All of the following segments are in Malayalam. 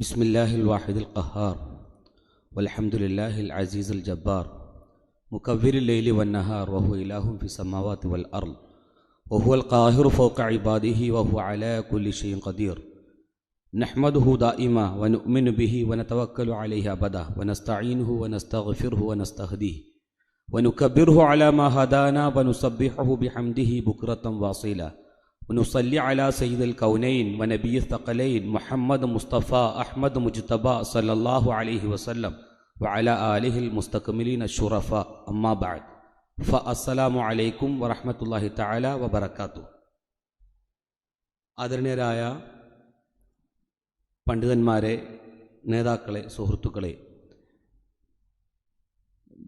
بسم الله الواحد القهار والحمد لله العزيز الجبار. مكبر الليل والنهار وهو إله في السماوات والأرض وهو القاهر فوق عباده وهو على كل شيء قدير. نحمده دائما ونؤمن به ونتوكل عليه أبدا ونستعينه ونستغفره ونستهديه ونكبره على ما هدانا ونسبحه بحمده بكرة واصيلا. ونصلي على سيد الكونين ونبي الثقلين محمد مصطفى أحمد مجتبى صلى الله عليه وسلم وعلى آله المستكملين الشرفاء أما بعد فالسلام عليكم ورحمة الله تعالى وبركاته ആദരണീയരായ പണ്ഡിതന്മാരെ നേതാക്കളെ സുഹൃത്തുക്കളെ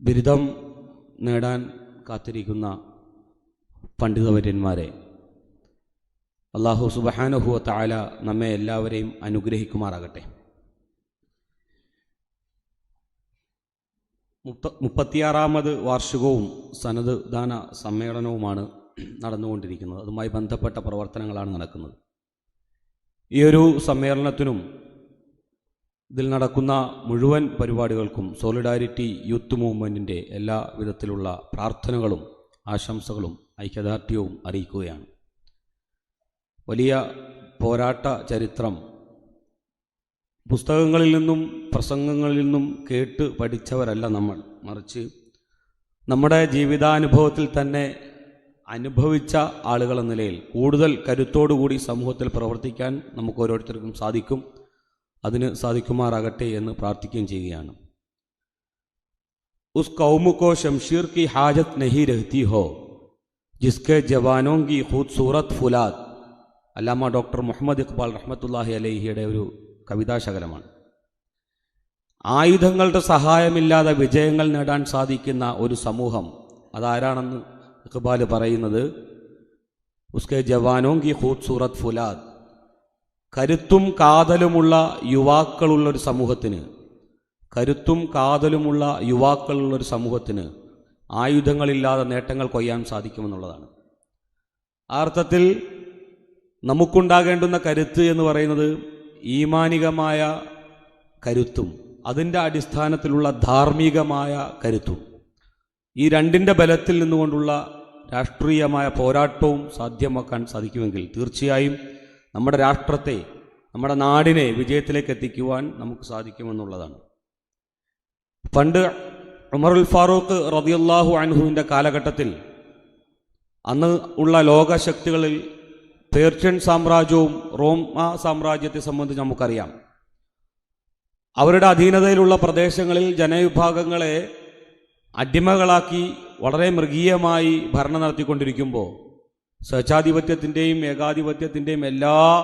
ബിരുദം നേടാൻ കാത്തിരിക്കുന്ന പണ്ഡിതവര്യന്മാരെ അള്ളാഹു സുബഹാനുഹുവ താല നമ്മെ എല്ലാവരെയും അനുഗ്രഹിക്കുമാറാകട്ടെ. മുപ്പ മുപ്പത്തിയാറാമത് വാർഷികവും സനത് ദാന സമ്മേളനവുമാണ് നടന്നുകൊണ്ടിരിക്കുന്നത്. അതുമായി ബന്ധപ്പെട്ട പ്രവർത്തനങ്ങളാണ് നടക്കുന്നത്. ഈ ഒരു സമ്മേളനത്തിനും ഇതിൽ നടക്കുന്ന മുഴുവൻ പരിപാടികൾക്കും സോളിഡാരിറ്റി യൂത്ത് മൂവ്മെന്റിന്റെ എല്ലാ വിധത്തിലുള്ള പ്രാർത്ഥനകളും ആശംസകളും ഐക്യദാർഢ്യവും അറിയിക്കുകയാണ്. വലിയ പോരാട്ട ചരിത്രം. പുസ്തകങ്ങളിൽ നിന്നും പ്രസംഗങ്ങളിൽ നിന്നും കേട്ട് പഠിച്ചവരല്ല നമ്മൾ. മറിച്ച് നമ്മുടെ ജീവിതാനുഭവത്തിൽ തന്നെ അനുഭവിച്ച ആളുകളെന്ന നിലയിൽ കൂടുതൽ കരുത്തോടുകൂടി സമൂഹത്തിൽ പ്രവർത്തിക്കാൻ നമുക്ക് ഓരോരുത്തർക്കും സാധിക്കും. അതിന് സാധിക്കുമാറാകട്ടെ എന്ന് പ്രാർത്ഥിക്കുകയും ചെയ്യുകയാണ്. ഉസ് കൗമുക്കോ ഷംഷീർ കി ഹാജത് നഹി രഹ്തി ഹോ ജിസ്കെ ജവാനോ കി സൂറത് ഫുലാത് അല്ലാമ ഡോക്ടർ മുഹമ്മദ് ഇഖ്ബാൽ റഹ്മത്തുല്ലാഹി അലൈഹിയുടെ ഒരു കവിതാശകലമാണ്. ആയുധങ്ങളുടെ സഹായമില്ലാതെ വിജയങ്ങൾ നേടാൻ സാധിക്കുന്ന ഒരു സമൂഹം അതാരാണെന്ന് ഇഖ്ബാൽ പറയുന്നത്? ഉസ്കെ ജവാനോങ്കി ഖൂബ്സൂറത്ത് ഫുലാദ്. കരുത്തും കാതലുമുള്ള യുവാക്കളുള്ളൊരു സമൂഹത്തിന് കരുത്തും കാതലുമുള്ള യുവാക്കളുള്ളൊരു സമൂഹത്തിന് ആയുധങ്ങളില്ലാതെ നേട്ടങ്ങൾ കൊയ്യാൻ സാധിക്കുമെന്നുള്ളതാണ്. ആ അർത്ഥത്തിൽ നമുക്കുണ്ടാകേണ്ടുന്ന കരുത്ത് എന്ന് പറയുന്നത് ഈമാനികമായ കരുത്തും അതിന്റെ അടിസ്ഥാനത്തിലുള്ള ധാർമ്മികമായ കരുത്തും. ഈ രണ്ടിന്റെ ബലത്തിൽ നിന്നുകൊണ്ടുള്ള രാഷ്ട്രീയമായ പോരാട്ടവും സാധ്യമാക്കാൻ സാധിക്കുമെങ്കിൽ തീർച്ചയായും നമ്മുടെ രാഷ്ട്രത്തെ നമ്മുടെ നാടിനെ വിജയത്തിലേക്ക് എത്തിക്കുവാൻ നമുക്ക് സാധിക്കുമെന്നുള്ളതാണ്. പണ്ട് ഉമറുൽ ഫാറൂഖ് റതിയല്ലാഹു അൻഹുവിന്റെ കാലഘട്ടത്തിൽ അന്ന് ഉള്ള ലോകശക്തികളിൽ പേർഷ്യൻ സാമ്രാജ്യവും റോമ സാമ്രാജ്യത്തെ സംബന്ധിച്ച് നമുക്കറിയാം. അവരുടെ അധീനതയിലുള്ള പ്രദേശങ്ങളിൽ ജനവിഭാഗങ്ങളെ അടിമകളാക്കി വളരെ മൃഗീയമായി ഭരണം നടത്തിക്കൊണ്ടിരിക്കുമ്പോൾ സ്വച്ഛാധിപത്യത്തിന്റെയും ഏകാധിപത്യത്തിന്റെയും എല്ലാ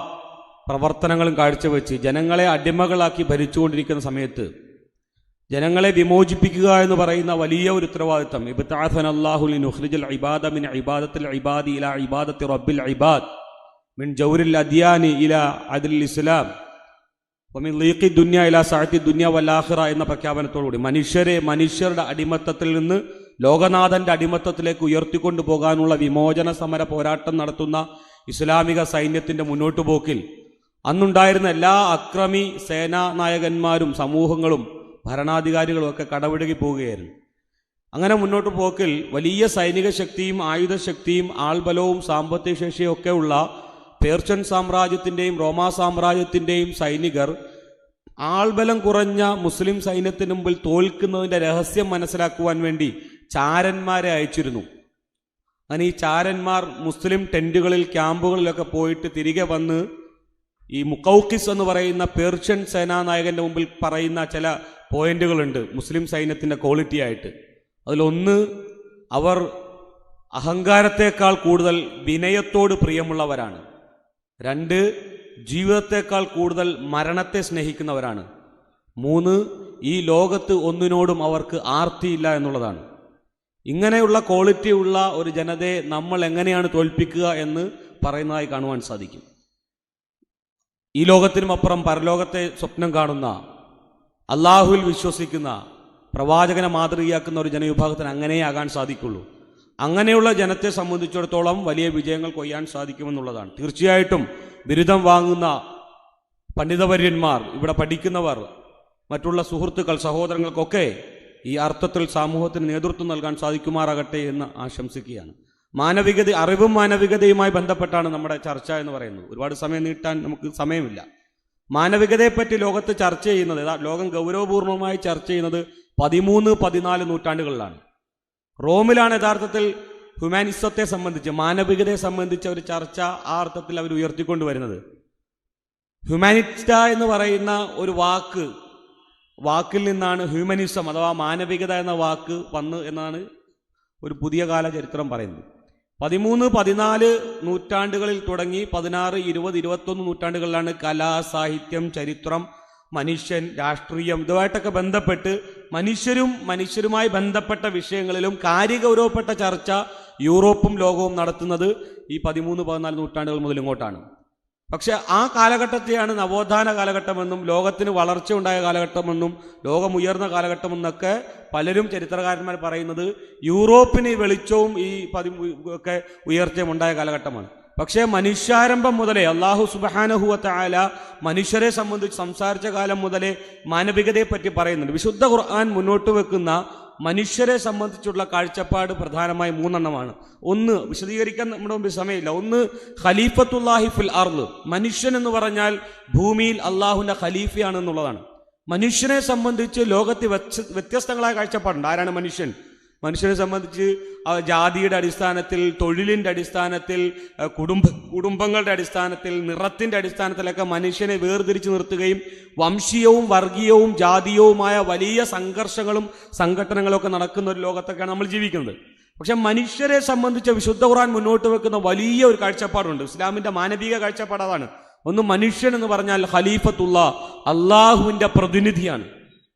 പ്രവർത്തനങ്ങളും കാഴ്ചവെച്ച് ജനങ്ങളെ അടിമകളാക്കി ഭരിച്ചുകൊണ്ടിരിക്കുന്ന സമയത്ത് ജനങ്ങളെ വിമോചിപ്പിക്കുക എന്ന് പറയുന്ന വലിയ ഒരു ഉത്തരവാദിത്തം. ഇബ്താഫൻ അള്ളാഹുലിൻ ഉഖ്രിജുൽ ഇബാദ മിൻ ഇബാദത്തിൽ ഇബാദി ഇല ഇബാദത്തി റബ്ബിൽ ഇബാദ്. മിൻ ജൗരിൽ അദ്യാനി ഇല അദിൽ ഇസ്ലാം. മിൻ ലീഖി ദുന്യ ഇല സാഴത്തി ദുന്യ വല്ലാഹിറ എന്ന പ്രഖ്യാപനത്തോടുകൂടി മനുഷ്യരെ മനുഷ്യരുടെ അടിമത്തത്തിൽ നിന്ന് ലോകനാഥന്റെ അടിമത്തത്തിലേക്ക് ഉയർത്തിക്കൊണ്ടു പോകാനുള്ള വിമോചന സമര പോരാട്ടം നടത്തുന്ന ഇസ്ലാമിക സൈന്യത്തിന്റെ മുന്നോട്ടു പോക്കിൽ അന്നുണ്ടായിരുന്ന എല്ലാ അക്രമി സേനാ നായകന്മാരും സമൂഹങ്ങളും ഭരണാധികാരികളും ഒക്കെ കടപിടുകി പോവുകയായിരുന്നു. അങ്ങനെ മുന്നോട്ട് പോക്കിൽ വലിയ സൈനിക ശക്തിയും ആയുധശക്തിയും ആൾബലവും സാമ്പത്തിക ശേഷിയും ഒക്കെ ഉള്ള പേർഷ്യൻ സാമ്രാജ്യത്തിന്റെയും റോമാ സാമ്രാജ്യത്തിന്റെയും സൈനികർ ആൾബലം കുറഞ്ഞ മുസ്ലിം സൈന്യത്തിന് മുമ്പിൽ തോൽക്കുന്നതിന്റെ രഹസ്യം മനസ്സിലാക്കുവാൻ വേണ്ടി ചാരന്മാരെ അയച്ചിരുന്നു. അങ്ങനെ ഈ ചാരന്മാർ മുസ്ലിം ടെന്റുകളിൽ ക്യാമ്പുകളിലൊക്കെ പോയിട്ട് തിരികെ വന്ന് ഈ മുക്കൌക്കിസ് എന്ന് പറയുന്ന പേർഷ്യൻ സേനാനായകന്റെ മുമ്പിൽ പറയുന്ന ചില പോയിന്റുകളുണ്ട് മുസ്ലിം സൈന്യത്തിന്റെ ക്വാളിറ്റി ആയിട്ട്. അതിലൊന്ന് അവർ അഹങ്കാരത്തേക്കാൾ കൂടുതൽ വിനയത്തോട് പ്രിയമുള്ളവരാണ്. രണ്ട് ജീവിതത്തെക്കാൾ കൂടുതൽ മരണത്തെ സ്നേഹിക്കുന്നവരാണ്. മൂന്ന് ഈ ലോകത്ത് ഒന്നിനോടും അവർക്ക് ആർത്തിയില്ല എന്നുള്ളതാണ്. ഇങ്ങനെയുള്ള ക്വാളിറ്റി ഉള്ള ഒരു ജനതയെ നമ്മൾ എങ്ങനെയാണ് തോൽപ്പിക്കുക എന്ന് പറയുന്നതായി കാണുവാൻ സാധിക്കും. ഈ ലോകത്തിനും അപ്പുറം പരലോകത്തെ സ്വപ്നം കാണുന്ന അള്ളാഹുവിൽ വിശ്വസിക്കുന്ന പ്രവാചകനെ മാതൃകയാക്കുന്ന ഒരു ജനവിഭാഗത്തിന് അങ്ങനെയാകാൻ സാധിക്കുള്ളൂ. അങ്ങനെയുള്ള ജനത്തെ സംബന്ധിച്ചിടത്തോളം വലിയ വിജയങ്ങൾ കൊയ്യാൻ സാധിക്കുമെന്നുള്ളതാണ്. തീർച്ചയായിട്ടും ബിരുദം വാങ്ങുന്ന പണ്ഡിതവര്യന്മാർ ഇവിടെ പഠിക്കുന്നവർ മറ്റുള്ള സുഹൃത്തുക്കൾ സഹോദരങ്ങൾക്കൊക്കെ ഈ അർത്ഥത്തിൽ സമൂഹത്തിന് നേതൃത്വം നൽകാൻ സാധിക്കുമാറാകട്ടെ എന്ന് ആശംസിക്കുകയാണ്. മാനവികത അറിവും മാനവികതയുമായി ബന്ധപ്പെട്ടാണ് നമ്മുടെ ചർച്ച എന്ന് പറയുന്നത്. ഒരുപാട് സമയം നീട്ടാൻ നമുക്ക് സമയമില്ല. മാനവികതയെപ്പറ്റി ലോകത്ത് ചർച്ച ചെയ്യുന്നത് ലോകം ഗൗരവപൂർണമായി ചർച്ച ചെയ്യുന്നത് പതിമൂന്ന് പതിനാല് നൂറ്റാണ്ടുകളിലാണ്. റോമിലാണ് യഥാർത്ഥത്തിൽ ഹ്യൂമാനിസത്തെ സംബന്ധിച്ച് മാനവികതയെ സംബന്ധിച്ച ഒരു ചർച്ച ആ അർത്ഥത്തിൽ അവർ ഉയർത്തിക്കൊണ്ടുവരുന്നത്. ഹ്യൂമാനിറ്റ എന്ന് പറയുന്ന ഒരു വാക്ക് വാക്കിൽ നിന്നാണ് ഹ്യൂമനിസം അഥവാ മാനവികത എന്ന വാക്ക് വന്ന് എന്നാണ് ഒരു പുതിയ കാല ചരിത്രം പറയുന്നത്. പതിമൂന്ന് പതിനാല് നൂറ്റാണ്ടുകളിൽ തുടങ്ങി പതിനാറ് ഇരുപത് ഇരുപത്തൊന്ന് നൂറ്റാണ്ടുകളിലാണ് കലാ സാഹിത്യം ചരിത്രം മനുഷ്യൻ രാഷ്ട്രീയം ഇതുമായിട്ടൊക്കെ ബന്ധപ്പെട്ട് മനുഷ്യരും മനുഷ്യരുമായി ബന്ധപ്പെട്ട വിഷയങ്ങളിലും കാര്യഗൗരവപ്പെട്ട ചർച്ച യൂറോപ്പും ലോകവും നടത്തുന്നത് ഈ പതിമൂന്ന് പതിനാല് നൂറ്റാണ്ടുകൾ മുതൽ ഇങ്ങോട്ടാണ്. പക്ഷെ ആ കാലഘട്ടത്തെയാണ് നവോത്ഥാന കാലഘട്ടമെന്നും ലോകത്തിന് വളർച്ച ഉണ്ടായ കാലഘട്ടമെന്നും ലോകമുയർന്ന കാലഘട്ടമെന്നൊക്കെ പലരും ചരിത്രകാരന്മാർ പറയുന്നത് യൂറോപ്പിന് വെളിച്ചവും ഈ പതി ഒക്കെ ഉയർച്ചയും ഉണ്ടായ കാലഘട്ടമാണ്. പക്ഷേ മനുഷ്യാരംഭം മുതലേ അള്ളാഹു സുബഹാനഹുവത്ത ആല മനുഷ്യരെ സംബന്ധിച്ച് സംസാരിച്ച കാലം മുതലേ മാനവികതയെ പറ്റി പറയുന്നുണ്ട്. വിശുദ്ധ ഖുർആൻ മുന്നോട്ട് വെക്കുന്ന മനുഷ്യരെ സംബന്ധിച്ചുള്ള കാഴ്ചപ്പാട് പ്രധാനമായി മൂന്നെണ്ണമാണ്. ഒന്ന് വിശദീകരിക്കാൻ നമ്മുടെ മുമ്പിൽ സമയമില്ല. ഒന്ന് ഖലീഫത്തുല്ലാഹി ഫിൽ അർൾ മനുഷ്യൻ എന്ന് പറഞ്ഞാൽ ഭൂമിയിൽ അള്ളാഹുവിന്റെ ഖലീഫയാണെന്നുള്ളതാണ് മനുഷ്യനെ സംബന്ധിച്ച് ലോകത്ത് വ്യത്യ- വ്യത്യസ്തങ്ങളായ കാഴ്ചപ്പാടുണ്ട്. ആരാണ് മനുഷ്യൻ? മനുഷ്യനെ സംബന്ധിച്ച് ജാതിയുടെ അടിസ്ഥാനത്തിൽ തൊഴിലിന്റെ അടിസ്ഥാനത്തിൽ കുടുംബ കുടുംബങ്ങളുടെ അടിസ്ഥാനത്തിൽ നിറത്തിന്റെ അടിസ്ഥാനത്തിലൊക്കെ മനുഷ്യനെ വേർതിരിച്ച് നിർത്തുകയും വംശീയവും വർഗീയവും ജാതീയവുമായ വലിയ സംഘർഷങ്ങളും സംഘടനകളൊക്കെ നടക്കുന്ന ഒരു ലോകത്തൊക്കെയാണ് നമ്മൾ ജീവിക്കുന്നത്. പക്ഷെ മനുഷ്യരെ സംബന്ധിച്ച് വിശുദ്ധ ഖുറാൻ മുന്നോട്ട് വെക്കുന്ന വലിയ ഒരു കാഴ്ചപ്പാടുണ്ട്. ഇസ്ലാമിന്റെ മാനവിക കാഴ്ചപ്പാട് അതാണ്. ഒന്ന് മനുഷ്യൻ എന്ന് പറഞ്ഞാൽ ഖലീഫത്തുള്ള അള്ളാഹുവിന്റെ പ്രതിനിധിയാണ്.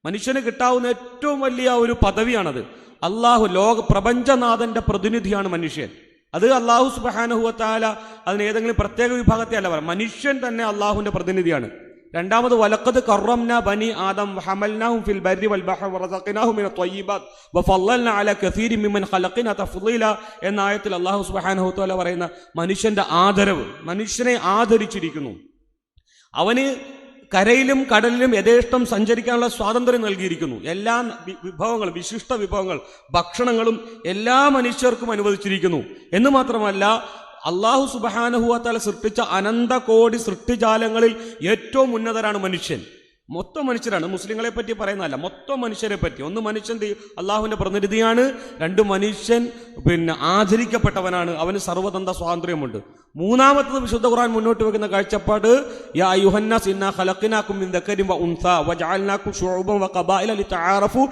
മനുഷ്യന് കിട്ടാവുന്ന ഏറ്റവും വലിയ ഒരു പദവിയാണത്. അള്ളാഹു ലോക പ്രപഞ്ചനാഥന്റെ പ്രതിനിധിയാണ് മനുഷ്യൻ. അത് അള്ളാഹു സുബാനുഹുവത്താല അതിന് ഏതെങ്കിലും പ്രത്യേക വിഭാഗത്തെ അല്ല പറയാം മനുഷ്യൻ തന്നെ അള്ളാഹുവിന്റെ പ്രതിനിധിയാണ്. രണ്ടാമത് വലക്കത് കറംന ബനി ആദം ഹമൽനാഹും ഫിൽ ബർരി വൽ ബഹർ വറസഖ്നാഹു മിന ത്വയ്യിബാത്ത് വഫല്ലന അല കസീരി മിമ്മൻ ഖലഖിന തഫ്ളീല എന്ന ആയത്തിൽ അല്ലാഹു സുബ്ഹാനഹു വതആല പറയുന്ന മനുഷ്യന്റെ ആദരവ് മനുഷ്യനെ ആദരിച്ചിരിക്കുന്നു. അവന് കരയിലും കടലിലും യഥേഷ്ടം സഞ്ചരിക്കാനുള്ള സ്വാതന്ത്ര്യം നൽകിയിരിക്കുന്നു. എല്ലാ വിഭവങ്ങൾ വിശിഷ്ട വിഭവങ്ങൾ ഭക്ഷണങ്ങളും എല്ലാ മനുഷ്യർക്കും അനുവദിച്ചിരിക്കുന്നു. എന്ന് മാത്രമല്ല അള്ളാഹു സുബഹാനഹുവത്താല സൃഷ്ടിച്ച അനന്ത കോടി സൃഷ്ടിജാലങ്ങളിൽ ഏറ്റവും ഉന്നതരാണ് മനുഷ്യൻ. മൊത്തം മനുഷ്യരാണ്. മുസ്ലിങ്ങളെ പറ്റി പറയുന്നതല്ല. മൊത്തം മനുഷ്യരെ പറ്റി. ഒന്ന് മനുഷ്യൻ അള്ളാഹുവിന്റെ പ്രതിനിധിയാണ്. രണ്ട് മനുഷ്യൻ പിന്നെ ആചരിക്കപ്പെട്ടവനാണ്. അവന് സർവതന്ത്ര സ്വാതന്ത്ര്യമുണ്ട്. മൂന്നാമത്തത് വിശുദ്ധ ഖുർആൻ മുന്നോട്ട് വെക്കുന്ന കാഴ്ചപ്പാട് യാ ഖലഖനാകും മിൻ ദക്കരിൻ വ വ ഖബായില ലിതആറഫു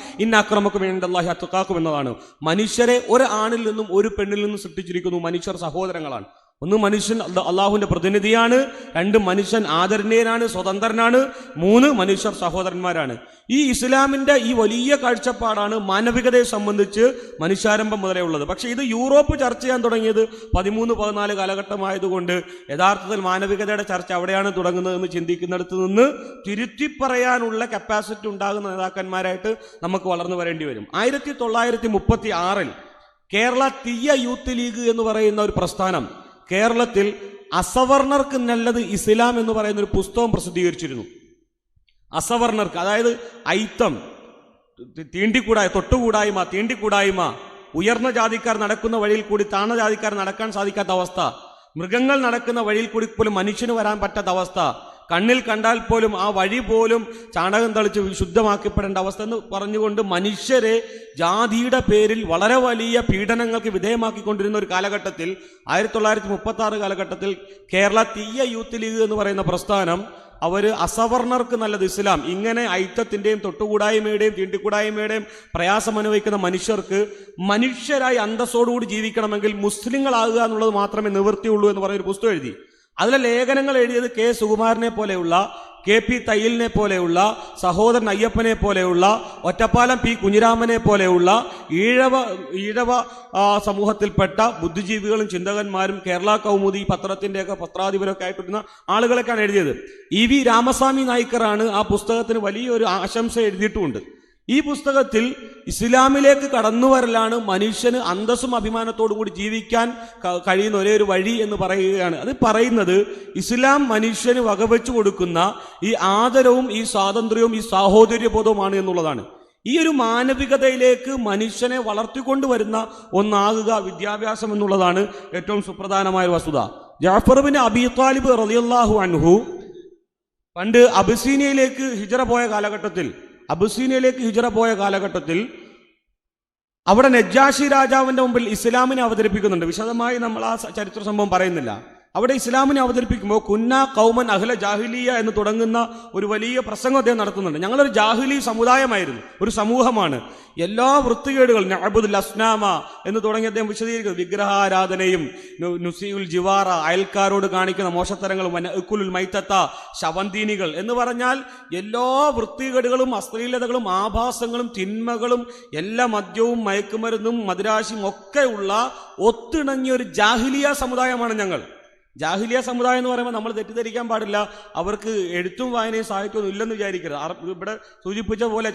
എന്നതാണ്. മനുഷ്യരെ ഒരു ആണിൽ നിന്നും ഒരു പെണ്ണിൽ നിന്നും സൃഷ്ടിച്ചിരിക്കുന്നു മനുഷ്യർ സഹോദരങ്ങളാണ്. ഒന്ന് മനുഷ്യൻ അള്ളാഹുവിന്റെ പ്രതിനിധിയാണ് രണ്ട് മനുഷ്യൻ ആദരണീയനാണ് സ്വതന്ത്രനാണ് മൂന്ന് മനുഷ്യർ സഹോദരന്മാരാണ്. ഈ ഇസ്ലാമിന്റെ ഈ വലിയ കാഴ്ചപ്പാടാണ് മാനവികതയെ സംബന്ധിച്ച് മനുഷ്യാരംഭം മുതലേ ഉള്ളത്. പക്ഷെ ഇത് യൂറോപ്പ് ചർച്ച ചെയ്യാൻ തുടങ്ങിയത് പതിമൂന്ന് പതിനാല് കാലഘട്ടമായതുകൊണ്ട് യഥാർത്ഥത്തിൽ മാനവികതയുടെ ചർച്ച അവിടെയാണ് തുടങ്ങുന്നത് എന്ന് ചിന്തിക്കുന്നിടത്ത് നിന്ന് തിരുത്തി പറയാനുള്ള കപ്പാസിറ്റി ഉണ്ടാകുന്ന നേതാക്കന്മാരായിട്ട് നമുക്ക് വളർന്നു വരേണ്ടി വരും. ആയിരത്തി തൊള്ളായിരത്തി മുപ്പത്തി ആറിൽ കേരള തീയ യൂത്ത് ലീഗ് എന്ന് പറയുന്ന ഒരു പ്രസ്ഥാനം കേരളത്തിൽ അസവർണർക്ക് നല്ലത് ഇസ്ലാം എന്ന് പറയുന്ന ഒരു പുസ്തകം പ്രസിദ്ധീകരിച്ചിരുന്നു. അസവർണർക്ക് അതായത് ഐത്തം തീണ്ടിക്കൂടായ തൊട്ടുകൂടായ്മ തീണ്ടിക്കൂടായ്മ ഉയർന്ന ജാതിക്കാർ നടക്കുന്ന വഴിയിൽ കൂടി താണ ജാതിക്കാർ നടക്കാൻ സാധിക്കാത്ത അവസ്ഥ മൃഗങ്ങൾ നടക്കുന്ന വഴിയിൽ കൂടി പോലും മനുഷ്യന് വരാൻ പറ്റാത്ത അവസ്ഥ കണ്ണിൽ കണ്ടാൽ പോലും ആ വഴി പോലും ചാണകം തളിച്ച് ശുദ്ധമാക്കപ്പെടേണ്ട അവസ്ഥ എന്ന് പറഞ്ഞുകൊണ്ട് മനുഷ്യരെ ജാതിയുടെ പേരിൽ വളരെ വലിയ പീഡനങ്ങൾക്ക് വിധേയമാക്കിക്കൊണ്ടിരുന്ന ഒരു കാലഘട്ടത്തിൽ ആയിരത്തി തൊള്ളായിരത്തി മുപ്പത്തി ആറ് കാലഘട്ടത്തിൽ കേരള തീയ യൂത്ത് ലീഗ് എന്ന് പറയുന്ന പ്രസ്ഥാനം അവർ അസവർണർക്ക് നല്ലത് ഇസ്ലാം. ഇങ്ങനെ ഐത്തത്തിന്റെയും തൊട്ടുകൂടായ്മയുടെയും തീണ്ടിക്കൂടായ്മയുടെയും പ്രയാസം അനുഭവിക്കുന്ന മനുഷ്യർക്ക് മനുഷ്യരായി അന്തസ്സോടുകൂടി ജീവിക്കണമെങ്കിൽ മുസ്ലിങ്ങളാകുക എന്നുള്ളത് മാത്രമേ നിവൃത്തിയുള്ളൂ എന്ന് ഒരു പുസ്തകം എഴുതി. അതിലെ ലേഖനങ്ങൾ എഴുതിയത് കെ സുകുമാരനെ പോലെയുള്ള കെ പി തയ്യലിനെ പോലെയുള്ള സഹോദരൻ അയ്യപ്പനെ പോലെയുള്ള ഒറ്റപ്പാലം പി കുഞ്ഞിരാമനെ പോലെയുള്ള ഈഴവ ഈഴവ സമൂഹത്തിൽപ്പെട്ട ബുദ്ധിജീവികളും ചിന്തകന്മാരും കേരള കൗമുദി പത്രത്തിന്റെയൊക്കെ പത്രാധിപരൊക്കെ ആയിട്ടിരുന്ന ആളുകളൊക്കെയാണ് എഴുതിയത്. ഇ വി രാമസ്വാമി നായിക്കറാണ് ആ പുസ്തകത്തിന് വലിയൊരു ആശംസ എഴുതിയിട്ടുമുണ്ട്. ഈ പുസ്തകത്തിൽ ഇസ്ലാമിലേക്ക് കടന്നു വരലാണ് മനുഷ്യന് അന്തസ്സും അഭിമാനത്തോടു കൂടി ജീവിക്കാൻ കഴിയുന്ന ഒരേ ഒരു വഴി എന്ന് പറയുകയാണ്. അത് പറയുന്നത് ഇസ്ലാം മനുഷ്യന് വകവെച്ചു കൊടുക്കുന്ന ഈ ആദരവും ഈ സ്വാതന്ത്ര്യവും ഈ സാഹോദര്യബോധവുമാണ് എന്നുള്ളതാണ്. ഈ ഒരു മാനവികതയിലേക്ക് മനുഷ്യനെ വളർത്തിക്കൊണ്ടുവരുന്ന ഒന്നാകുക വിദ്യാഭ്യാസം എന്നുള്ളതാണ് ഏറ്റവും സുപ്രധാനമായ വസ്തുത. വസ്തുത ജാഫർബിൻ അബി താലിബ് റളിയല്ലാഹു അൻഹു പണ്ട് അബിസീനിയയിലേക്ക് ഹിജറ പോയ കാലഘട്ടത്തിൽ അബസീനിയയിലേക്ക് ഹിജറ പോയ കാലഘട്ടത്തിൽ അവിടെ നജ്ജാഷി രാജാവിന്റെ മുമ്പിൽ ഇസ്ലാമിനെ അവതരിപ്പിക്കുന്നുണ്ട്. വിശദമായി നമ്മൾ ആ ചരിത്ര സംഭവം പറയുന്നില്ല. അവിടെ ഇസ്ലാമിനെ അവതരിപ്പിക്കുമ്പോൾ കുന്ന കൗമൻ അഹ്ല ജാഹിലിയ എന്ന് തുടങ്ങുന്ന ഒരു വലിയ പ്രസംഗം അദ്ദേഹം നടത്തുന്നുണ്ട്. ഞങ്ങളൊരു ജാഹിലി സമുദായമായിരുന്നു. ഒരു സമൂഹമാണ്. എല്ലാ വൃത്തികേടുകളും അബുദുൽ അസ്നാമ എന്ന് തുടങ്ങി അദ്ദേഹം വിശദീകരിക്കുന്നത് വിഗ്രഹാരാധനയും നു- നുസിയുൽ ജിവാറ അയൽക്കാരോട് കാണിക്കുന്ന മോശത്തരങ്ങളും ഉൽ മൈത്തത്ത ശവന്തീനികൾ എന്ന് പറഞ്ഞാൽ എല്ലാ വൃത്തികേടുകളും അശ്ലീലതകളും ആഭാസങ്ങളും തിന്മകളും എല്ലാ മദ്യവും മയക്കുമരുന്നും മദിരാശിയും ഒക്കെ ഉള്ള ഒത്തിണങ്ങിയ ഒരു ജാഹിലിയ സമുദായമാണ് ഞങ്ങൾ. ജാഹിലിയ സമുദായം എന്ന് പറയുമ്പോൾ നമ്മൾ തെറ്റിദ്ധരിക്കാൻ പാടില്ല. അവർക്ക് എഴുത്തും വായനയും സാഹിത്യവും ഇല്ലെന്ന് വിചാരിക്കരുത്. ഇവിടെ സൂചിപ്പിച്ച പോലെ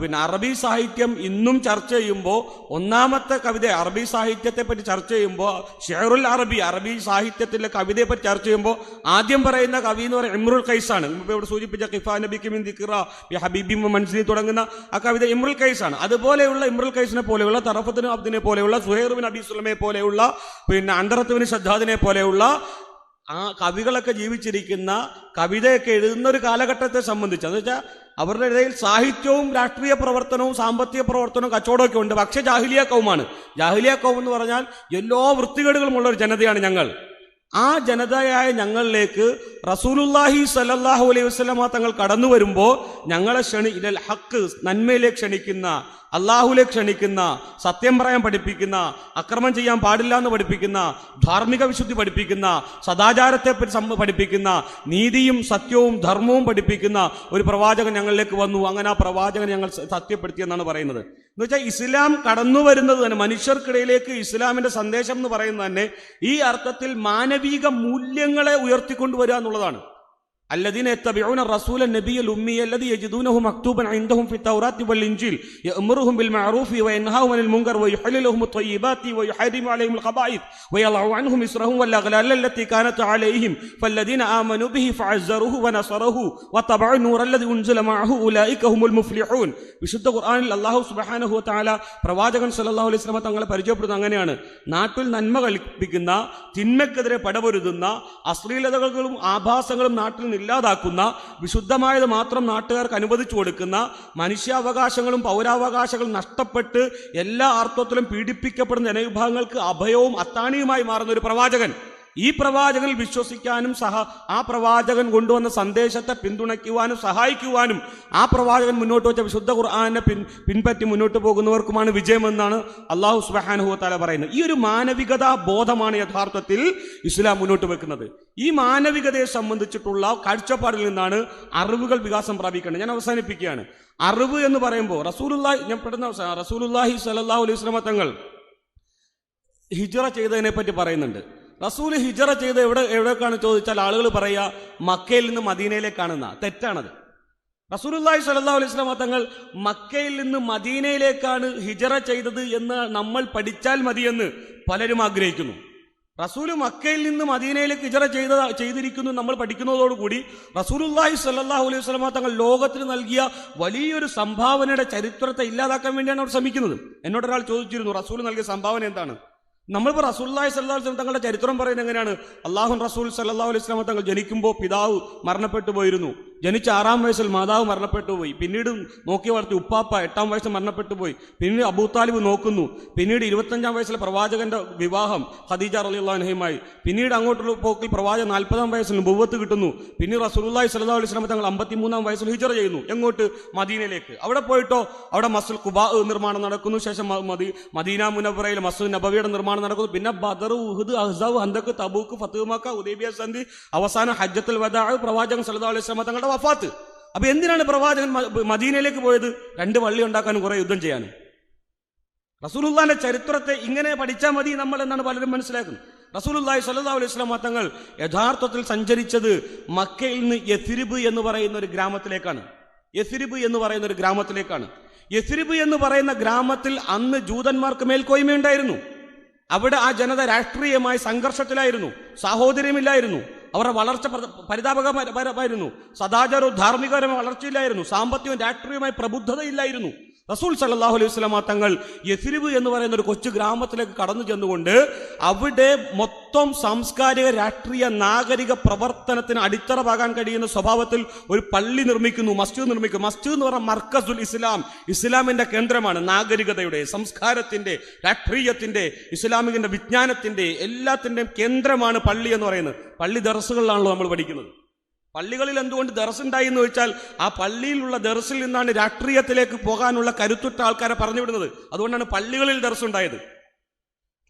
പിന്നെ അറബി സാഹിത്യം ഇന്നും ചർച്ച ചെയ്യുമ്പോൾ ഒന്നാമത്തെ കവിത അറബി സാഹിത്യത്തെ പറ്റി ചർച്ച ചെയ്യുമ്പോൾ ഷെയറുൽ അറബി അറബി സാഹിത്യത്തിലെ കവിതയെ പറ്റി ചർച്ച ചെയ്യുമ്പോൾ ആദ്യം പറയുന്ന കവി എന്ന് പറയുന്നത് ഇമ്രുൽ കൈസാണ് ഇവിടെ സൂചിപ്പിച്ച കിഫാ നബി കിമിൻ ദിക്റ ബി ഹബീബി മൻസിനി തുടങ്ങുന്ന ആ കവിത ഇമ്രുൽ കൈസാണ് അതുപോലെയുള്ള ഇമ്രുൽ കൈസിനെ പോലെയുള്ള തറഫത്തിന് അബ്ദിനെ പോലെയുള്ള സുഹേറുബിൻ അബി സുലമയെ പോലെയുള്ള പിന്നെ അന്തറത്തുവിന് ഷദ്ദാദിനെ പോലെയുള്ള ആ കവികളൊക്കെ ജീവിച്ചിരിക്കുന്ന കവിതയൊക്കെ എഴുതുന്ന ഒരു കാലഘട്ടത്തെ സംബന്ധിച്ച് എന്ന് വെച്ചാൽ അവരുടെ ഇടയിൽ സാഹിത്യവും രാഷ്ട്രീയ പ്രവർത്തനവും സാമ്പത്തിക പ്രവർത്തനവും കച്ചവടമൊക്കെ ഉണ്ട്. പക്ഷേ ജാഹിലിയ കൗമാണ്. ജാഹിലിയ കൗം എന്ന് പറഞ്ഞാൽ എല്ലാ വൃത്തികേടുകളുമുള്ള ഒരു ജനതയാണ് ഞങ്ങൾ. ആ ജനതയായ ഞങ്ങളിലേക്ക് റസൂലുല്ലാഹി സല്ലാഹു അലൈഹി വസ്ലമ തങ്ങൾ കടന്നു വരുമ്പോൾ ഞങ്ങളെ ക്ഷണി ഇതിൽ ഹക്ക് നന്മയിലേക്ക് ക്ഷണിക്കുന്ന അള്ളാഹുലേക്ക് ക്ഷണിക്കുന്ന സത്യം പറയാൻ പഠിപ്പിക്കുന്ന അക്രമം ചെയ്യാൻ പാടില്ല എന്ന് പഠിപ്പിക്കുന്ന ധാർമ്മിക വിശുദ്ധി പഠിപ്പിക്കുന്ന സദാചാരത്തെ പഠിപ്പിക്കുന്ന നീതിയും സത്യവും ധർമ്മവും പഠിപ്പിക്കുന്ന ഒരു പ്രവാചകൻ ഞങ്ങളിലേക്ക് വന്നു. അങ്ങനെ ആ പ്രവാചകൻ ഞങ്ങൾ സത്യപ്പെടുത്തി എന്നാണ് പറയുന്നത്. എന്ന് വെച്ചാൽ ഇസ്ലാം കടന്നു വരുന്നത് തന്നെ മനുഷ്യർക്കിടയിലേക്ക് ഇസ്ലാമിന്റെ സന്ദേശം എന്ന് പറയുന്നത് തന്നെ ഈ അർത്ഥത്തിൽ മാനവിക മൂല്യങ്ങളെ ഉയർത്തിക്കൊണ്ടുവരിക എന്നുള്ളതാണ്. الذين يتبعون الرسول النبي الأمي الذي يجدونه مكتوبا عندهم في التوراة والإنجيل يأمرهم بالمعروف وينهاهم عن المنكر ويحل لهم الطيبات ويحرم عليهم الخبائث ويضع عنهم إسرهم والأغلال التي كانت عليهم فالذين آمنوا به فعزروه ونصروه واتبعوا النور الذي أنزل معه أولئك هم المفلحون വിശുദ്ധ ഖുർആനിൽ അള്ളാഹു സുബഹാനഹു താല പ്രവാചകൻ സല്ലല്ലാഹു അലൈഹി വസല്ലമ തങ്ങളെ പരിചയപ്പെടുന്നത് അങ്ങനെയാണ് നാട്ടിൽ നന്മ കൽപ്പിക്കുന്ന തിന്മക്കെതിരെ പടപൊരുതുന്ന അശ്ലീലതകളും ആഭാസങ്ങളും നാട്ടിൽ നിന്ന് ഇല്ലാതാക്കുന്ന വിശുദ്ധമായത് മാത്രം നാട്ടുകാർക്ക് അനുവദിച്ചു കൊടുക്കുന്ന മനുഷ്യാവകാശങ്ങളും പൗരാവകാശങ്ങളും നഷ്ടപ്പെട്ട് എല്ലാ അർത്ഥത്തിലും പീഡിപ്പിക്കപ്പെടുന്ന ജനവിഭാഗങ്ങൾക്ക് അഭയവും അത്താണിയുമായി മാറുന്ന ഒരു പ്രവാചകൻ. ഈ പ്രവാചകനിൽ വിശ്വസിക്കാനും സഹ ആ പ്രവാചകൻ കൊണ്ടുവന്ന സന്ദേശത്തെ പിന്തുണയ്ക്കുവാനും സഹായിക്കുവാനും ആ പ്രവാചകൻ മുന്നോട്ട് വെച്ച വിശുദ്ധ ഖുർആാനെ പിൻ പിൻപറ്റി മുന്നോട്ട് പോകുന്നവർക്കുമാണ് വിജയമെന്നാണ് അള്ളാഹു സുബാനുഹുത്താല പറയുന്നത്. ഈ ഒരു മാനവികതാ ബോധമാണ് യഥാർത്ഥത്തിൽ ഇസ്ലാം മുന്നോട്ട് വെക്കുന്നത്. ഈ മാനവികതയെ സംബന്ധിച്ചിട്ടുള്ള കാഴ്ചപ്പാടിൽ നിന്നാണ് അറിവുകൾ വികാസം പ്രാപിക്കേണ്ടത്. ഞാൻ അവസാനിപ്പിക്കുകയാണ്. അറിവ് എന്ന് പറയുമ്പോൾ റസൂലുല്ലാഹി ഞാൻ പെട്ടെന്ന് റസൂലുല്ലാഹി സലല്ലാഹു അലൈഹി സ്വലമ തങ്ങൾ ഹിജറ ചെയ്തതിനെ പറ്റി പറയുന്നുണ്ട്. റസൂൽ ഹിജറ ചെയ്ത് എവിടെ എവിടേക്കാണ് ചോദിച്ചാൽ ആളുകൾ പറയുക മക്കയിൽ നിന്ന് മദീനയിലേക്കാണെന്ന. തെറ്റാണത്. റസൂലുല്ലാഹി അലൈഹി വസല്ലമ തങ്ങൾ മക്കയിൽ നിന്ന് മദീനയിലേക്കാണ് ഹിജറ ചെയ്തത് എന്ന് നമ്മൾ പഠിച്ചാൽ മതിയെന്ന് പലരും ആഗ്രഹിക്കുന്നു. റസൂൽ മക്കയിൽ നിന്ന് മദീനയിലേക്ക് ഹിജറ ചെയ്ത ചെയ്തിരിക്കുന്നു നമ്മൾ പഠിക്കുന്നതോടുകൂടി റസൂലുല്ലാഹി സ്വല്ലല്ലാഹു അലൈഹി സ്വലമ തങ്ങൾ ലോകത്തിന് നൽകിയ വലിയൊരു സംഭാവനയുടെ ചരിത്രത്തെ ഇല്ലാതാക്കാൻ വേണ്ടിയാണ് അവർ ശ്രമിക്കുന്നത്. എന്നോട് ഒരാൾ ചോദിച്ചിരുന്നു റസൂൽ നൽകിയ സംഭാവന എന്താണ്? നമ്മളിപ്പോൾ റസൂല്ലായി സല്ലാ വസ്ലം തങ്ങളുടെ ചരിത്രം പറയുന്നത് എങ്ങനെയാണ്? അള്ളാഹു റസൂൽ സല്ലാ അലൈഹി സ്വലാമ തങ്ങൾ ജനിക്കുമ്പോൾ പിതാവ് മരണപ്പെട്ടു പോയിരുന്നു. ജനിച്ച ആറാം വയസ്സിൽ മാതാവ് മരണപ്പെട്ടു പോയി. പിന്നീട് നോക്കി വളർത്തി ഉപ്പാപ്പ എട്ടാം വയസ്സിൽ മരണപ്പെട്ടു പോയി. പിന്നീട് അബൂത്താലിബ് നോക്കുന്നു. പിന്നീട് ഇരുപത്തഞ്ചാം വയസ്സിലെ പ്രവാചകന്റെ വിവാഹം ഖദീജ അലി അള്ളാഹുമായി പിന്നീട് അങ്ങോട്ടുള്ള പോക്കിൽ പ്രവാചകൻ നാൽപ്പതാം വയസ്സിൽ ബുവത്ത് കിട്ടുന്നു. പിന്നീട് റസൂലുള്ളാഹി സ്വല്ലല്ലാഹു അലൈഹി വസല്ലം തങ്ങൾ അമ്പത്തിമൂന്നാം വയസ്സിൽ ഹിജറ ചെയ്യുന്നു. എങ്ങോട്ട്? മദീനയിലേക്ക്. അവിടെ പോയിട്ടോ? അവിടെ മസുൽ കുബാ നിർമ്മാണം നടക്കുന്നു. ശേഷം മദീന മുനവറയിൽ മസുൽ നബവിയുടെ നിർമ്മാണം നടക്കുന്നു. പിന്നെ ബദർ ഉഹുദ് അഹ്സാബ് ഹന്തക്ക് തബൂക്ക് ഫത്തുമക്ക ഉദൈബിയ സന്ധി അവസാന ഹജ്ജത്തുൽ വദാ പ്രവാചകൻ സല്ലല്ലാഹു അലൈഹി വസല്ലം തങ്ങളുടെ വഫാത്ത്. അപ്പൊ എന്തിനാണ് പ്രവാചകൻ മദീനയിലേക്ക് പോയത്? രണ്ട് വള്ളി ഉണ്ടാക്കാനും കുറെ യുദ്ധം ചെയ്യാനും. റസൂലുള്ളാന്റെ ചരിത്രത്തെ ഇങ്ങനെ പഠിച്ചാൽ മതി നമ്മൾ എന്നാണ് പലരും മനസ്സിലാക്കുന്നത്. റസൂലുള്ളാഹി സ്വല്ലല്ലാഹു അലൈഹി വസല്ലം തങ്ങൾ യഥാർത്ഥത്തിൽ സഞ്ചരിച്ചത് മക്കയിൽ നിന്ന് യസിരിബ് എന്ന് പറയുന്ന ഒരു ഗ്രാമത്തിലേക്കാണ്. യസിരിബ് എന്ന് പറയുന്ന ഒരു ഗ്രാമത്തിലേക്കാണ്. യസിരിബ് എന്ന് പറയുന്ന ഗ്രാമത്തിൽ അന്ന് ജൂതന്മാർക്ക് മേൽക്കോയ്മയുണ്ടായിരുന്നു. അവിടെ ആ ജനത രാഷ്ട്രീയമായി സംഘർഷത്തിലായിരുന്നു. സാഹോദര്യമില്ലായിരുന്നു. അവരുടെ വളർച്ച പരിതാപകമായിരുന്നു സദാചാരവും ധാർമ്മികപരമായ വളർച്ചയില്ലായിരുന്നു. സാമ്പത്തികവും രാഷ്ട്രീയവുമായി പ്രബുദ്ധതയില്ലായിരുന്നു. റസൂൽ സല്ലാഹു അലൈഹി സ്വലാമ തങ്ങൾ യസിരിബ് എന്ന് പറയുന്ന ഒരു കൊച്ചു ഗ്രാമത്തിലേക്ക് കടന്നു ചെന്നുകൊണ്ട് അവിടെ മൊത്തം സാംസ്കാരിക രാഷ്ട്രീയ നാഗരിക പ്രവർത്തനത്തിന് അടിത്തറ പാകാൻ കഴിയുന്ന സ്വഭാവത്തിൽ ഒരു പള്ളി നിർമ്മിക്കുന്നു മസ്ജിദ് നിർമ്മിക്കുന്നു. മസ്ജിദ് എന്ന് പറഞ്ഞാൽ മർക്കസുൽ ഇസ്ലാം. ഇസ്ലാമിന്റെ കേന്ദ്രമാണ് നാഗരികതയുടെ സംസ്കാരത്തിന്റെ രാഷ്ട്രീയത്തിന്റെ ഇസ്ലാമികന്റെ വിജ്ഞാനത്തിന്റെ എല്ലാത്തിന്റെയും കേന്ദ്രമാണ് പള്ളി എന്ന് പറയുന്നത്. പള്ളി ദർസുകളിലാണല്ലോ നമ്മൾ പഠിക്കുന്നത്. പള്ളികളിൽ എന്തുകൊണ്ട് ദർസ് ഉണ്ടായി എന്ന് വെച്ചാൽ ആ പള്ളിയിലുള്ള ദർസിൽ നിന്നാണ് രാഷ്ട്രീയത്തിലേക്ക് പോകാനുള്ള കരുത്തുറ്റ ആൾക്കാരെ പറഞ്ഞു വിടുന്നത് അതുകൊണ്ടാണ് പള്ളികളിൽ ദർസ്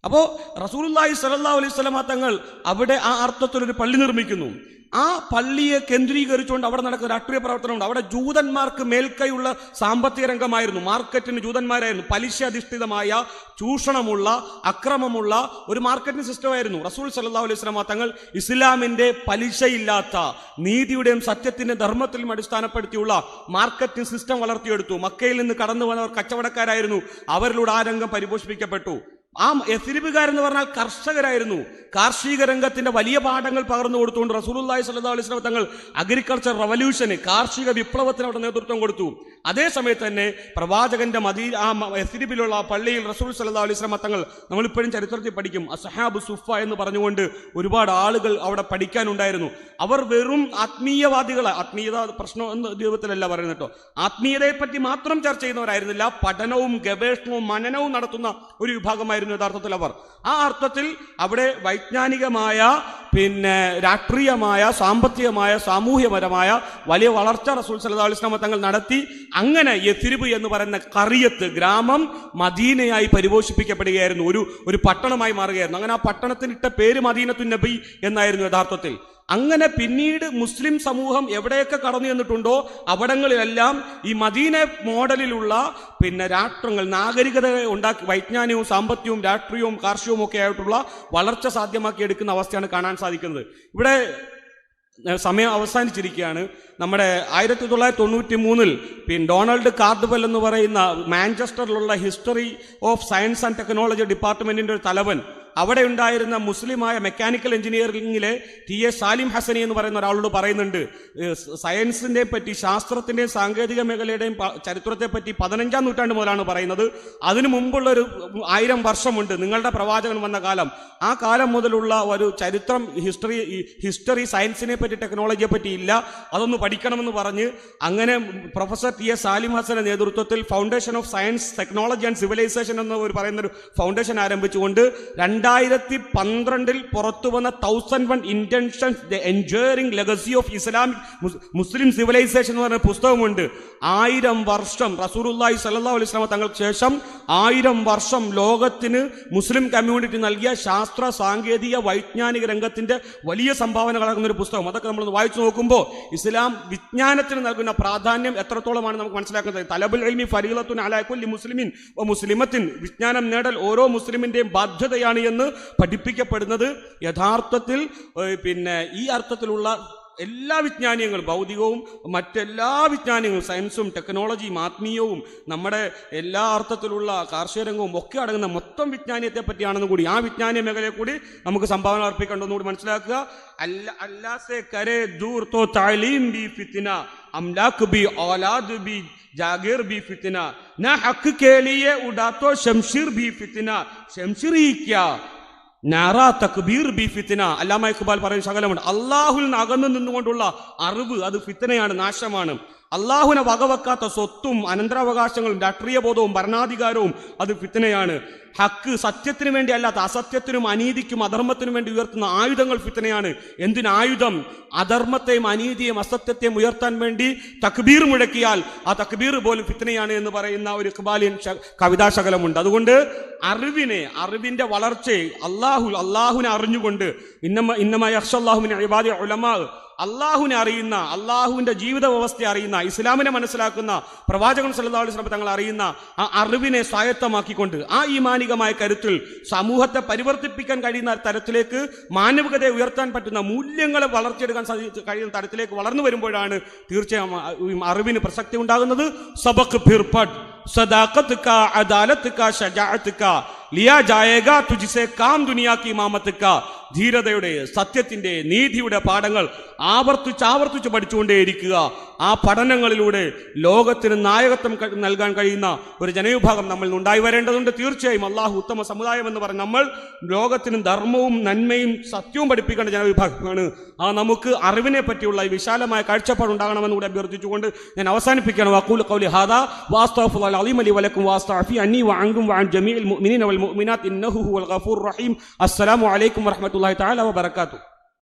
ഉണ്ടായത് അപ്പോ റസൂലുള്ളാഹി സ്വല്ലല്ലാഹു അലൈഹി സ്വലമ തങ്ങൾ അവിടെ ആ അർത്ഥത്തിൽ ഒരു പള്ളി നിർമ്മിക്കുന്നു. ആ പള്ളിയെ കേന്ദ്രീകരിച്ചുകൊണ്ട് അവിടെ നടക്കുന്ന രാഷ്ട്രീയ പ്രവർത്തനമുണ്ട്. അവിടെ ജൂതന്മാർക്ക് മേൽക്കൈയുള്ള സാമ്പത്തിക രംഗമായിരുന്നു. മാർക്കറ്റിന് ജൂതന്മാരായിരുന്നു. പലിശ അധിഷ്ഠിതമായ ചൂഷണമുള്ള അക്രമമുള്ള ഒരു മാർക്കറ്റിംഗ് സിസ്റ്റമായിരുന്നു. റസൂൽ സല്ലാ അലൈഹി വസല്ലമ തങ്ങൾ ഇസ്ലാമിന്റെ പലിശയില്ലാത്ത നീതിയുടെയും സത്യത്തിന്റെ ധർമ്മത്തിലും അടിസ്ഥാനപ്പെടുത്തിയുള്ള മാർക്കറ്റിംഗ് സിസ്റ്റം വളർത്തിയെടുത്തു. മക്കയിൽ നിന്ന് കടന്നു വന്നവർ കച്ചവടക്കാരായിരുന്നു. അവരിലൂടെ ആ രംഗം പരിപോഷിപ്പിക്കപ്പെട്ടു. ആ എസിരിബുകാരെന്ന് പറഞ്ഞാൽ കർഷകരായിരുന്നു. കാർഷിക രംഗത്തിന്റെ വലിയ പാഠങ്ങൾ പകർന്നു കൊടുത്തുകൊണ്ട് സ്വല്ലല്ലാഹു അലൈഹി വസല്ലം തങ്ങൾ അഗ്രികൾച്ചർ റവല്യൂഷന് കാർഷിക വിപ്ലവത്തിന് അവിടെ നേതൃത്വം കൊടുത്തു. അതേ സമയത്ത് തന്നെ പ്രവാചകന്റെ മദീ ആ എസിരിബിലുള്ള ആ പള്ളിയിൽ റസൂൽ സല്ലല്ലാഹു അലൈഹി തങ്ങൾ നമ്മളിപ്പോഴും ചരിത്രത്തിൽ പഠിക്കും. അസഹാബ് സുഫ എന്ന് പറഞ്ഞുകൊണ്ട് ഒരുപാട് ആളുകൾ അവിടെ പഠിക്കാനുണ്ടായിരുന്നു. അവർ വെറും ആത്മീയവാദികളെ ആത്മീയത പ്രശ്നം എന്ന് ദൈവത്തിലല്ല പറയുന്നത് കേട്ടോ. ആത്മീയതയെ പറ്റി മാത്രം ചർച്ച ചെയ്യുന്നവരായിരുന്നില്ല. പഠനവും ഗവേഷണവും മനനവും നടത്തുന്ന ഒരു വിഭാഗമായിരുന്നു യഥാർത്ഥത്തിൽ അവർ. ആ അർത്ഥത്തിൽ അവിടെ വൈജ്ഞാനികമായ പിന്നെ രാഷ്ട്രീയമായ സാമ്പത്തികമായ സാമൂഹ്യപരമായ വലിയ വളർച്ച റസൂൽ വസല്ലം തങ്ങൾ നടത്തി. അങ്ങനെ യഥിരിബ് എന്ന് പറയുന്ന കറിയത്ത് ഗ്രാമം മദീനയായി പരിപോഷിപ്പിക്കപ്പെടുകയായിരുന്നു. ഒരു ഒരു പട്ടണമായി മാറുകയായിരുന്നു. അങ്ങനെ ആ പട്ടണത്തിനിട്ട പേര് മദീനത്തു നബി എന്നായിരുന്നു യഥാർത്ഥത്തിൽ. അങ്ങനെ പിന്നീട് മുസ്ലിം സമൂഹം എവിടെയൊക്കെ കടന്നു ചെന്നിട്ടുണ്ടോ അവിടങ്ങളിലെല്ലാം ഈ മദീന മോഡലിലുള്ള പിന്നെ രാഷ്ട്രങ്ങൾ നാഗരികത ഉണ്ടാക്കി വൈജ്ഞാനികവും സാമ്പത്തികവും രാഷ്ട്രീയവും കാർഷികവും ഒക്കെ ആയിട്ടുള്ള വളർച്ച സാധ്യമാക്കി എടുക്കുന്ന അവസ്ഥയാണ് കാണാൻ സാധിക്കുന്നത്. ഇവിടെ സമയം അവസാനിച്ചിരിക്കുകയാണ്. നമ്മുടെ ആയിരത്തി തൊള്ളായിരത്തി തൊണ്ണൂറ്റി മൂന്നിൽ പിന്നെ ഡൊണാൾഡ് കാർഡ്വെൽ എന്ന് പറയുന്ന മാഞ്ചസ്റ്ററിലുള്ള history of science and technology ഡിപ്പാർട്ട്മെന്റിന്റെ ഒരു തലവൻ അവിടെ ഉണ്ടായിരുന്ന മുസ്ലിമായ മെക്കാനിക്കൽ എഞ്ചിനീയറിംഗിലെ ടി എ സാലിം ഹസനി എന്ന് പറയുന്ന ഒരാളോട് പറയുന്നുണ്ട് സയൻസിനെ പറ്റി ശാസ്ത്രത്തിന്റെയും സാങ്കേതിക മേഖലയുടെയും ചരിത്രത്തെ പറ്റി പതിനഞ്ചാം നൂറ്റാണ്ട് മുതലാണ് പറയുന്നത്. അതിനു മുമ്പുള്ള ഒരു ആയിരം വർഷമുണ്ട് നിങ്ങളുടെ പ്രവാചകൻ വന്ന കാലം. ആ കാലം മുതലുള്ള ഒരു ചരിത്രം ഹിസ്റ്ററി ഹിസ്റ്ററി സയൻസിനെ പറ്റി ടെക്നോളജിയെ പറ്റി ഇല്ല. അതൊന്ന് പഠിക്കണമെന്ന് പറഞ്ഞ് അങ്ങനെ പ്രൊഫസർ ടി എ സാലിം ഹസന്റെ നേതൃത്വത്തിൽ foundation of science technology and civilisation എന്ന് പറയുന്ന ഒരു ഫൗണ്ടേഷൻ ആരംഭിച്ചുകൊണ്ട് രണ്ടായിരത്തി പന്ത്രണ്ടിൽ പുറത്തു വന്ന thousand one intentions the enduring legacy of Islamic Muslim civilisation എന്ന് പറഞ്ഞ പുസ്തകമുണ്ട്. ആയിരം വർഷം റസൂറുല്ലായി സല്ലാ അലൈഹി വസല്ലം തങ്ങൾക്ക് ശേഷം ആയിരം വർഷം ലോകത്തിന് മുസ്ലിം കമ്മ്യൂണിറ്റി നൽകിയ ശാസ്ത്ര സാങ്കേതിക വൈജ്ഞാനിക രംഗത്തിന്റെ വലിയ സംഭാവന കളകുന്ന ഒരു പുസ്തകം. അതൊക്കെ നമ്മൾ വായിച്ചു നോക്കുമ്പോൾ ഇസ്ലാം വിജ്ഞാനത്തിന് നൽകുന്ന പ്രാധാന്യം എത്രത്തോളമാണ് നമുക്ക് മനസ്സിലാക്കുന്നത് തലബുൽ ഇൽമി ഫരീലത്തുൻ അലാഖുല്ലി മുസ്ലിമിൻ മുസ്ലിമത്തിൻ. വിജ്ഞാനം നേടൽ ഓരോ മുസ്ലിമിന്റെയും ബാധ്യതയാണ് എന്ന് പഠിപ്പിക്കപ്പെടുന്നത്. യഥാർത്ഥത്തിൽ പിന്നെ ഈ അർത്ഥത്തിലുള്ള എല്ലാ വിജ്ഞാനങ്ങളും ഭൗതികവും മറ്റെല്ലാ വിജ്ഞാനങ്ങളും സയൻസും ടെക്നോളജിയും ആത്മീയവും നമ്മുടെ എല്ലാ അർത്ഥത്തിലുള്ള കാർഷിക രംഗവും ഒക്കെ അടങ്ങുന്ന മൊത്തം വിജ്ഞാനത്തെ പറ്റിയാണെന്ന് കൂടി ആ വിജ്ഞാന മേഖലയെ കൂടി നമുക്ക് സംഭാവന അർപ്പിക്കേണ്ടെന്ന് കൂടി മനസ്സിലാക്കുക അല്ല അല്ലാസെ കരെ ദൂർ തോ താലീം ബി ഫിത്തിന അംലാക്ക് ബി औलाद भी जागीर भी फितना न हक के लिए उड़ा तो शमशीर भी फितना शमशीर ही क्या നാറ തക്ബീർ ബി അല്ലാമ ഇഖ്ബാൽ പറയുന്ന ശകലമുണ്ട്. അള്ളാഹുൽ അകന്നു നിന്നുകൊണ്ടുള്ള അറിവ് അത് ഫിത്തനയാണ് നാശമാണ്. അള്ളാഹുവിനെ വകവെക്കാത്ത സ്വത്തും അനന്തരാവകാശങ്ങളും രാഷ്ട്രീയ ബോധവും ഭരണാധികാരവും അത് ഫിത്തനയാണ് ഹക്ക് സത്യത്തിനു വേണ്ടി അല്ലാത്ത അസത്യത്തിനും അനീതിക്കും അധർമ്മത്തിനും വേണ്ടി ഉയർത്തുന്ന ആയുധങ്ങൾ ഫിത്തനയാണ്. എന്തിനായുധം അധർമ്മത്തെയും അനീതിയെയും അസത്യത്തെയും ഉയർത്താൻ വേണ്ടി തക്ബീർ മുഴക്കിയാൽ ആ തക്ബീർ പോലും ഫിത്തനയാണ് എന്ന് പറയുന്ന ഒരു ഇഖ്ബാലിയൻ കവിതാശകലമുണ്ട്. അതുകൊണ്ട് അറിവിനെ അറിവിന്റെ വളർച്ചയെ അള്ളാഹു അള്ളാഹുവിനെ അറിഞ്ഞുകൊണ്ട് ഇന്നമ ഇന്നമ യക്ഷല്ലാഹുവിനെ ഇബാദി ഉലമാ അള്ളാഹുവിനെ അറിയുന്ന അള്ളാഹുവിന്റെ ജീവിത വ്യവസ്ഥ അറിയുന്ന ഇസ്ലാമിനെ മനസ്സിലാക്കുന്ന പ്രവാചകൻ സല്ലാ അലൈഹി തങ്ങൾ അറിയുന്ന ആ അറിവിനെ സ്വായത്തമാക്കിക്കൊണ്ട് ആ ഈമാനികമായ കരുത്തിൽ സമൂഹത്തെ പരിവർത്തിപ്പിക്കാൻ കഴിയുന്ന തരത്തിലേക്ക് മാനവികതയെ ഉയർത്താൻ പറ്റുന്ന മൂല്യങ്ങളെ വളർത്തിയെടുക്കാൻ കഴിയുന്ന തരത്തിലേക്ക് വളർന്നു വരുമ്പോഴാണ് തീർച്ചയായും അറിവിന് പ്രസക്തി ഉണ്ടാകുന്നത്. സബക് ഫിർപട്ട് സദാഖത്ത് കാ അദാലത്ത് കാ ലിയാ ജായേഗാ തുജിസെ കാം ദുനിയാ കാ ധീരതയുടെ സത്യത്തിന്റെ നീതിയുടെ പാഠങ്ങൾ ആവർത്തിച്ച് ആവർത്തിച്ച് പഠിച്ചുകൊണ്ടേയിരിക്കുക. ആ പഠനങ്ങളിലൂടെ ലോകത്തിന് നായകത്വം നൽകാൻ കഴിയുന്ന ഒരു ജനവിഭാഗം നമ്മൾ ഉണ്ടായി വരേണ്ടതുണ്ട്. തീർച്ചയായും അള്ളാഹു ഉത്തമ സമുദായം എന്ന് പറഞ്ഞ് നമ്മൾ ലോകത്തിന് ധർമ്മവും നന്മയും സത്യവും പഠിപ്പിക്കേണ്ട ജനവിഭാഗമാണ്. ആ നമുക്ക് അറിവിനെ പറ്റിയുള്ള ഈ വിശാലമായ കാഴ്ചപ്പാട് ഉണ്ടാകണമെന്ന് കൂടി അഭ്യർത്ഥിച്ചുകൊണ്ട് ഞാൻ അവസാനിപ്പിക്കണം വക്കൂൽ ഖൗലി ഹാദാ വാസ്തഗ്ഫിറുല്ലാഹൽ അലീം അലി വലക്കും വാസ്തഗ്ഫി അന്നി വാങ്കും വഅൻ ജമീൽ മുഅ്മിനീന വൽ മുഅ്മിനാത്ത് ഇന്നഹു ഹുവൽ ഗഫൂർ റഹീം. അസ്സലാമു അലൈക്കും വറഹ്മത്തുള്ളാഹി തആല വബറകാതുഹു.